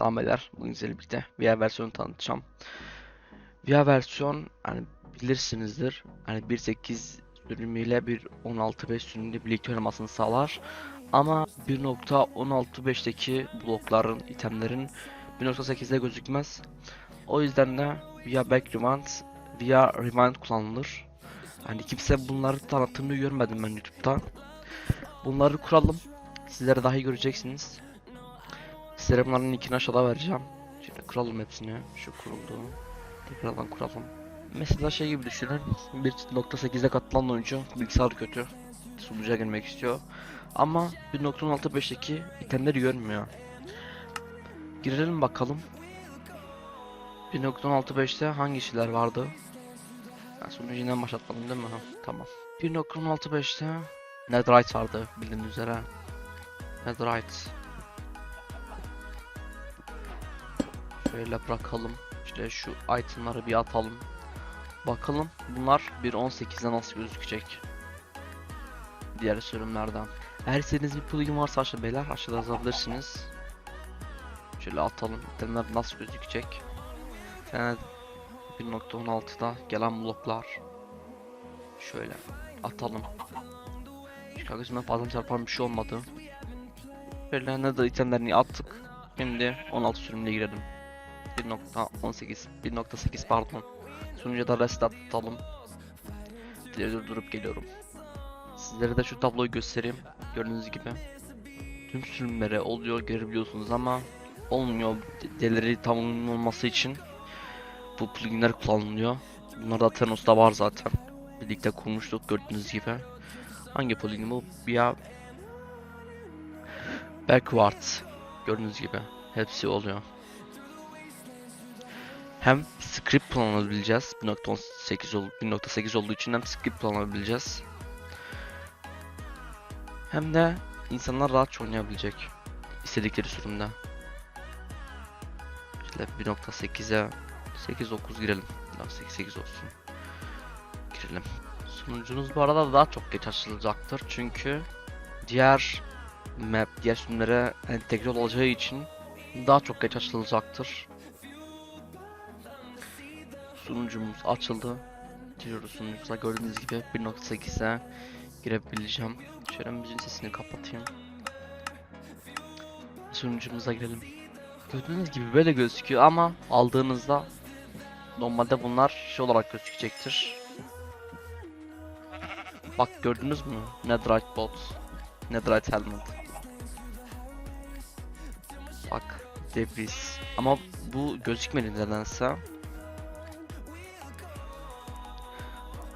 Selam beyler. Bugün sizlerle birlikte VR versiyonu tanıtacağım. VR versiyon hani bilirsinizdir. Hani 1.8 sürümüyle bir 16.5 sürümüyle birlikte oynamasını sağlar. Ama 1.16.5'teki blokların, itemlerin 1.8'de gözükmez. O yüzden de VR Back Rewind, VR Rewind kullanılır. Hani kimse bunları tanıttığını görmedim ben YouTube'da. Bunları kuralım. Sizlere dahi göreceksiniz. Sizlere bunların linkini aşağıda vereceğim. Şimdi kuralım hepsini. Şu kuruldu. Tekrardan kuralım. Mesela şey gibi düşünün. 1.8'e katılan oyuncu bilgisayar kötü. Sunucuya girmek istiyor. Ama 1.16.5'teki itemleri görmüyor. Girelim bakalım. 1.16.5'te hangi şeyler vardı? Ben sunucu yeniden başlatmadım değil mi? Ha, tamam. 1.16.5'te Netherite vardı bildiğiniz üzere. Netherite. Şöyle bırakalım. İşte şu itemları bir atalım. Bakalım bunlar 1.18'de nasıl gözükecek. Diğer sürümlerden. Eğer istediğiniz bir plugin varsa aşağıda beyler aşağıda yazabilirsiniz. Şöyle atalım. İtemler nasıl gözükecek. Yani 1.16'da gelen bloklar. Şöyle atalım. Şu gözüme fazla çarpan bir şey olmadı. Böyle nether itemlerini attık. Şimdi 16 sürümüne girelim. 1.18 1.8 pardon. Sunucuya da restart atalım. Diğeri durdurup geliyorum. Sizlere de şu tabloyu göstereyim. Gördüğünüz gibi. Tüm sürümlere oluyor görebiliyorsunuz ama olmuyor. Deleri tam uyumlu olması için bu pluginler kullanılıyor. Bunlar da var zaten. Birlikte kurmuştuk gördüğünüz gibi. Hangi plugin bu? Ya Backwards. Gördüğünüz gibi. Hepsi oluyor. Hem script kullanabileceğiz. 1.18 ol 1.8 olduğu için hem script kullanabileceğiz. Hem de insanlar rahatça oynayabilecek. istedikleri sürümde. İşte 1.8'e 8.9 girelim. 8.8 olsun. Girelim. Sunucunuz bu arada daha çok geç açılacaktır. Çünkü diğer map, diğer sürümlere entegre olacağı için daha çok geç açılacaktır. Sunucumuz açıldı. Giriyoruz sunucumuza gördüğünüz gibi 1.8'e girebileceğim. Şöyle müziğin sesini kapatayım. Sunucumuza girelim. Gördüğünüz gibi böyle gözüküyor ama aldığınızda normalde bunlar şey olarak gözükecektir. Bak gördünüz mü? Netherite bot. Netherite helmet. Bak debris. Ama bu gözükmedi nedense.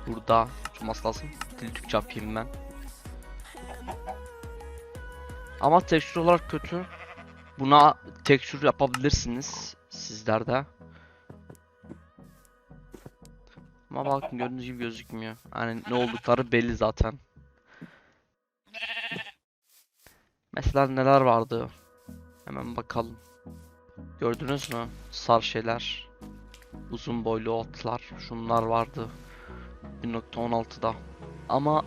Burada tutması lazım. Dil Türkçe yapayım ben. Ama tekstür olarak kötü. Buna tekstür yapabilirsiniz sizler de. Ama bakın gördüğünüz gibi gözükmüyor. Hani ne oldukları belli zaten. Mesela neler vardı? Hemen bakalım. Gördünüz mü? Sar şeyler. Uzun boylu otlar. Şunlar vardı. 1.16'da. Ama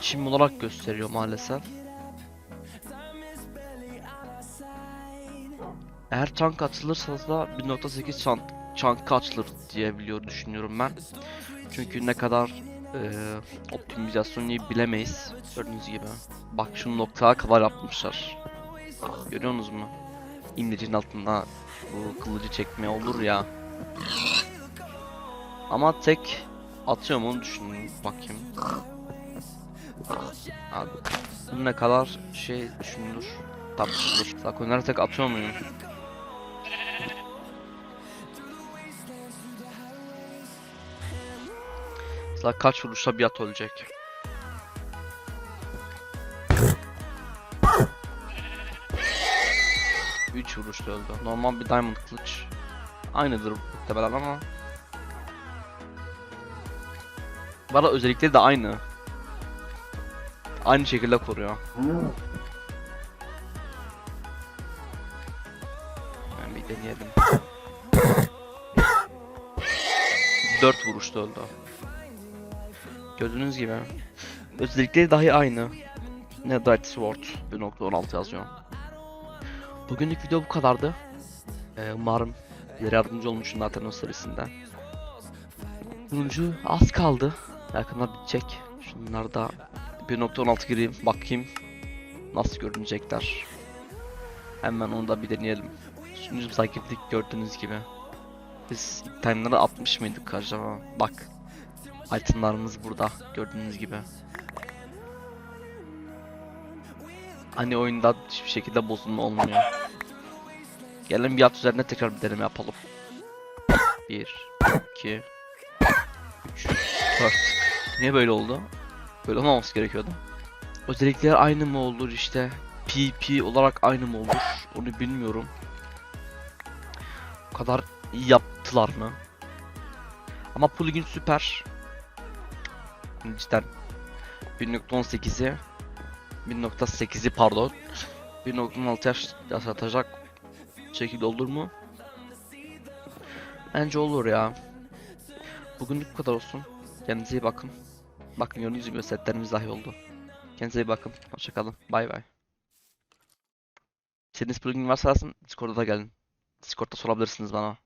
çim olarak gösteriyor maalesef. Eğer tank açılırsa da 1.8 çan çank açılır diye biliyor düşünüyorum ben. Çünkü ne kadar e, optimizasyonu bilemeyiz. Gördüğünüz gibi. Bak şu noktaya kadar yapmışlar. Görüyorsunuz mu? İmlecin altında bu kılıcı çekme olur ya. Ama tek atıyorum onu düşünün bakayım. Abi, bu ne kadar şey düşünülür. Tartışılır. Zakonları tek atıyor muyum? Mesela kaç vuruşta bir at ölecek? Üç vuruşta öldü. Normal bir diamond kılıç. Aynıdır muhtemelen ama. Bana özellikleri de aynı. Aynı şekilde koruyor. Ben bir deneyelim. 4 vuruşta öldü. Gördüğünüz gibi. Özellikleri dahi aynı. Netherite Sword 1.16 yazıyor. Bugünlük video bu kadardı. Ee, umarım yardımcı olmuşum zaten o serisinde. Sonuncu az kaldı. Yakında bitecek. Şunları da 1.16 gireyim bakayım nasıl görünecekler. Hemen onu da bir deneyelim. Sunucumuza girdik gördüğünüz gibi. Biz time'ları 60 mıydık acaba? Bak. Itemlarımız burada gördüğünüz gibi. Hani oyunda hiçbir şekilde bozulma olmuyor. Gelin bir at üzerine tekrar bir deneme yapalım. 1, 2, 3, 4. Niye böyle oldu? Böyle olmaması gerekiyordu. Özellikler aynı mı olur işte? PP olarak aynı mı olur? Onu bilmiyorum. O kadar iyi yaptılar mı? Ama plugin süper. Cidden 1.18'i 1.8'i pardon 1.16 yaş yaşatacak şekilde olur mu? Bence olur ya. Bugünlük bu kadar olsun. Kendinize iyi bakın. Bakın gördüğünüz gibi setlerimiz dahi oldu. Kendinize iyi bakın. Hoşçakalın. Bay bay. İstediğiniz plugin varsa yazın. Discord'a da gelin. Discord'da sorabilirsiniz bana.